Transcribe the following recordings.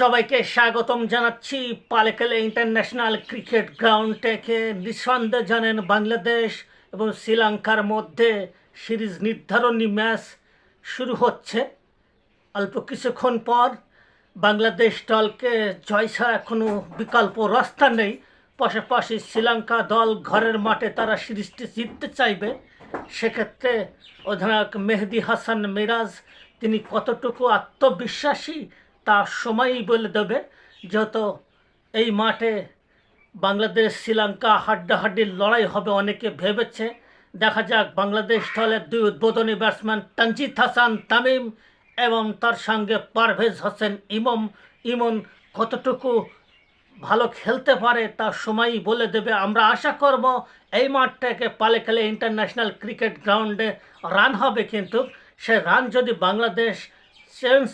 সবাইকে স্বাগতম জানাচ্ছি পালেকেলে ইন্টারন্যাশনাল ক্রিকেট গ্রাউন্ড থেকে। নিঃসন্দেহে জানেন বাংলাদেশ এবং শ্রীলঙ্কার মধ্যে সিরিজ নির্ধারণী ম্যাচ শুরু হচ্ছে। অল্প কিছুক্ষণ পর বাংলাদেশ দলকে জয় ছাড়া কোনো বিকল্প রাস্তা নেই। পাশাপাশি শ্রীলঙ্কা দল ঘরের মাঠে তারা সিরিজটি জিততে চাইবে। সেক্ষেত্রে অধিনায়ক মেহেদি হাসান মিরাজ, তিনি কতটুকু আত্মবিশ্বাসী তা সময়ই বলে দেবে যত এই মাঠে বাংলাদেশ শ্রীলঙ্কা হাড্ডাহাড্ডির লড়াই হবে অনেকে ভেবেছে। দেখা যাক, বাংলাদেশ দলের দুই উদ্বোধনী ব্যাটসম্যান তানজিদ হাসান তামিম এবং তার সঙ্গে পারভেজ হোসেন ইমম, ইমন কতটুকু ভালো খেলতে পারে তা সময়ই বলে দেবে। আমরা আশা করব এই মাঠটাকে পালে খেলে ইন্টারন্যাশনাল ক্রিকেট গ্রাউন্ডে রান হবে, কিন্তু সে রান যদি বাংলাদেশ চেঞ্জ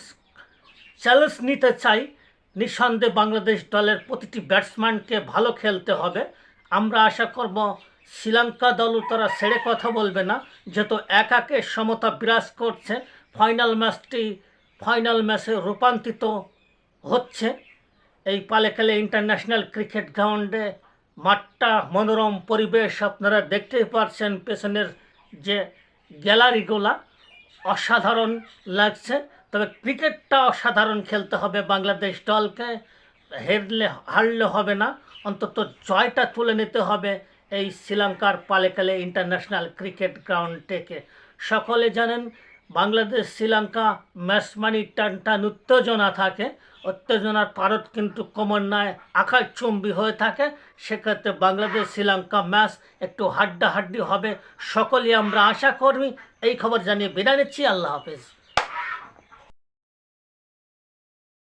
চ্যালেঞ্জ নিতে চাই, নিঃসন্দেহে বাংলাদেশ দলের প্রতিটি ব্যাটসম্যানকে ভালো খেলতে হবে। আমরা আশা করব শ্রীলঙ্কা দলও তারা ছেড়ে কথা বলবে না, যেহেতু একাকে সমতা বিরাজ করছে। ফাইনাল ম্যাচটি, ফাইনাল ম্যাচে রূপান্তরিত হচ্ছে। এই পালেখালে ইন্টারন্যাশনাল ক্রিকেট গ্রাউন্ডে মাঠটা মনোরম পরিবেশ আপনারা দেখতেই পারছেন, পেছনের যে গ্যালারিগুলা, অসাধারণ লাগছে। তবে ক্রিকেটটা অসাধারণ খেলতে হবে বাংলাদেশ দলকে। হেরলে, হারলে হবে না। অন্তত জয়টা তুলে নিতে হবে এই শ্রীলঙ্কার পালেকালে ইন্টারন্যাশনাল ক্রিকেট গ্রাউন্ড থেকে সকলে জানেন, বাংলাদেশ, শ্রীলঙ্কা ম্যাচ মানি টান টান উত্তেজনা থাকে। উত্তেজনার পারদ কিন্তু ক্রমান্বয়ে আকাশচুম্বী হয়ে থাকে। সেক্ষেত্রে বাংলাদেশ, শ্রীলঙ্কা ম্যাচ একটু হাড্ডাহাড্ডি হবে। সকলেই আমরা আশা করি এই খবর জানিয়ে বিদায় নিচ্ছি। আল্লাহ হাফেজ।